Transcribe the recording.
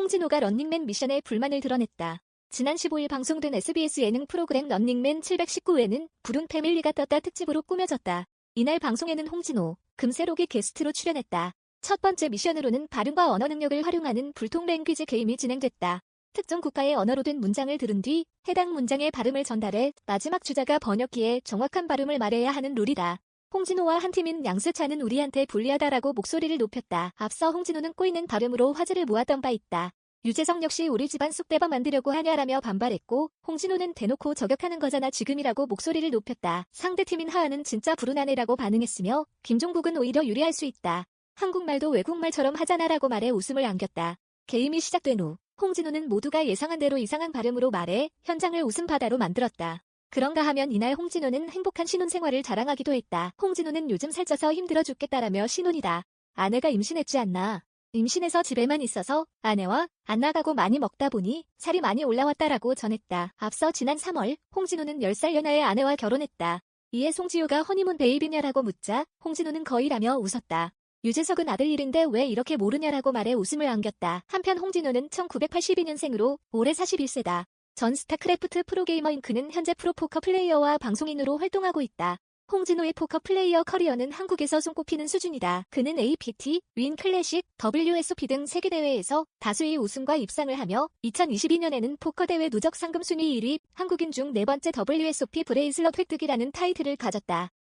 홍진호가 런닝맨 미션에 불만을 드러냈다. 지난 15일 방송된 SBS 예능 프로그램 런닝맨 719회는 부른 패밀리가 떴다 특집으로 꾸며졌다. 이날 방송에는 홍진호, 금세록이 게스트로 출연했다. 첫 번째 미션으로는 발음과 언어 능력을 활용하는 불통 랭귀지 게임이 진행됐다. 특정 국가의 언어로 된 문장을 들은 뒤 해당 문장의 발음을 전달해 마지막 주자가 번역기에 정확한 발음을 말해야 하는 룰이다. 홍진호와 한 팀인 양세찬은 우리한테 불리하다라고 목소리를 높였다. 앞서 홍진호는 꼬이는 발음으로 화제를 모았던 바 있다. 유재석 역시 우리 집안 쑥대밥 만들려고 하냐라며 반발했고 홍진호는 대놓고 저격하는 거잖아 지금이라고 목소리를 높였다. 상대팀인 하하는 진짜 불운하네라고 반응했으며 김종국은 오히려 유리할 수 있다. 한국말도 외국말처럼 하잖아라고 말해 웃음을 안겼다. 게임이 시작된 후 홍진호는 모두가 예상한 대로 이상한 발음으로 말해 현장을 웃음 바다로 만들었다. 그런가 하면 이날 홍진호는 행복한 신혼생활을 자랑하기도 했다. 홍진호는 요즘 살쪄서 힘들어 죽겠다라며 신혼이다. 아내가 임신했지 않나. 임신해서 집에만 있어서 아내와 안 나가고 많이 먹다 보니 살이 많이 올라왔다라고 전했다. 앞서 지난 3월 홍진호는 10살 연하의 아내와 결혼했다. 이에 송지효가 허니문 베이비냐라고 묻자 홍진호는 거의라며 웃었다. 유재석은 아들 일인데 왜 이렇게 모르냐라고 말해 웃음을 안겼다. 한편 홍진호는 1982년생으로 올해 41세다. 전 스타크래프트 프로게이머 잉크는 현재 프로포커 플레이어와 방송인으로 활동하고 있다. 홍진호의 포커 플레이어 커리어는 한국에서 손꼽히는 수준이다. 그는 APT, 윈 클래식, WSOP 등 세계 대회에서 다수의 우승과 입상을 하며 2022년에는 포커 대회 누적 상금 순위 1위, 한국인 중 네 번째 WSOP 브레이슬럿 획득이라는 타이틀을 가졌다.